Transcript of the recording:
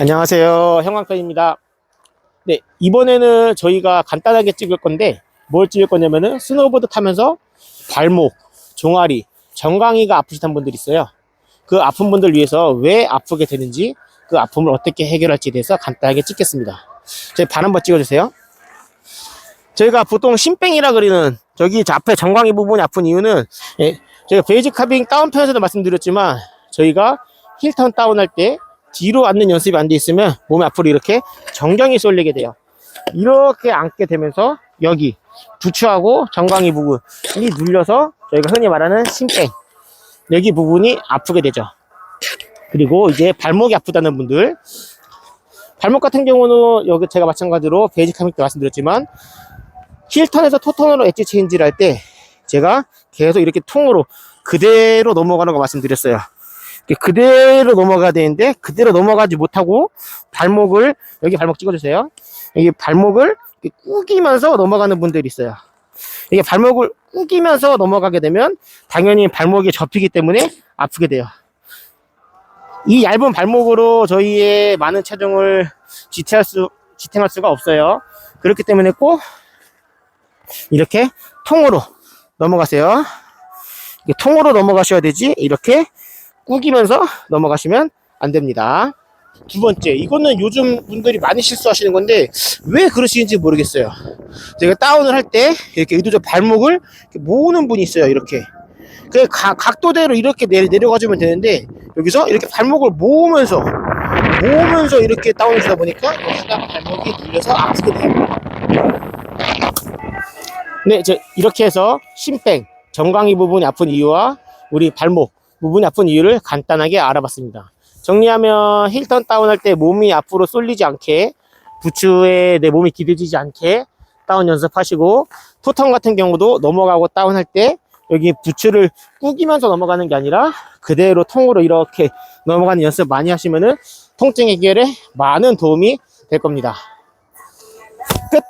안녕하세요. 형광펜입니다. 네, 이번에는 저희가 간단하게 찍을 건데, 뭘 찍을 거냐면은, 스노우보드 타면서 발목, 종아리, 정강이가 아프시던 분들이 있어요. 그 아픈 분들 위해서 왜 아프게 되는지, 그 아픔을 어떻게 해결할지에 대해서 간단하게 찍겠습니다. 저희 발 한번 찍어주세요. 저희가 보통 심뱅이라 그리는 저기 저 앞에 정강이 부분이 아픈 이유는 예, 저희가 베이직 카빙 다운 편에서도 말씀드렸지만 저희가 힐턴 다운할 때 뒤로 앉는 연습이 안 돼 있으면 몸이 앞으로 이렇게 정경이 쏠리게 돼요. 이렇게 앉게 되면서 여기 부추하고 정강이 부분이 눌려서 저희가 흔히 말하는 심뱅 여기 부분이 아프게 되죠. 그리고 이제 발목이 아프다는 분들 발목 같은 경우는 여기 제가 마찬가지로 베이직 카빙 때 말씀드렸지만 힐턴에서 토턴으로 엣지 체인지를 할 때 제가 계속 이렇게 통으로 그대로 넘어가는 거 말씀드렸어요. 그대로 넘어가야 되는데 그대로 넘어가지 못하고 발목을 여기 발목 찍어주세요. 여기 발목을 꾸기면서 넘어가는 분들이 있어요. 이게 발목을 꾸기면서 넘어가게 되면 당연히 발목이 접히기 때문에 아프게 돼요. 이 얇은 발목으로 저희의 많은 체중을 지탱할 수 지탱할 수가 없어요. 그렇기 때문에 꼭 이렇게 통으로 넘어가세요. 통으로 넘어가셔야 되지 이렇게 꾸기면서 넘어가시면 안 됩니다. 두 번째, 이거는 요즘 분들이 많이 실수하시는 건데 왜 그러시는지 모르겠어요. 제가 다운을 할 때 이렇게 의도적 발목을 이렇게 모으는 분이 있어요. 이렇게. 그 가- 각도대로 이렇게 내려, 내려가주면 되는데 여기서 이렇게 발목을 모으면서 모으면서 이렇게 다운을 주다 보니까 여기다가 발목이 눌려서 아프게 돼요. 네, 저 이렇게 해서 심뱅, 정강이 부분이 아픈 이유와 우리 발목 부분이 아픈 이유를 간단하게 알아봤습니다. 정리하면 힐턴 다운할 때 몸이 앞으로 쏠리지 않게 부추에 내 몸이 기대지지 않게 다운 연습하시고 토턴 같은 경우도 넘어가고 다운할 때 여기 부추를 꾸기면서 넘어가는 게 아니라 그대로 통으로 이렇게 넘어가는 연습 많이 하시면은 통증 해결에 많은 도움이 될 겁니다. 끝!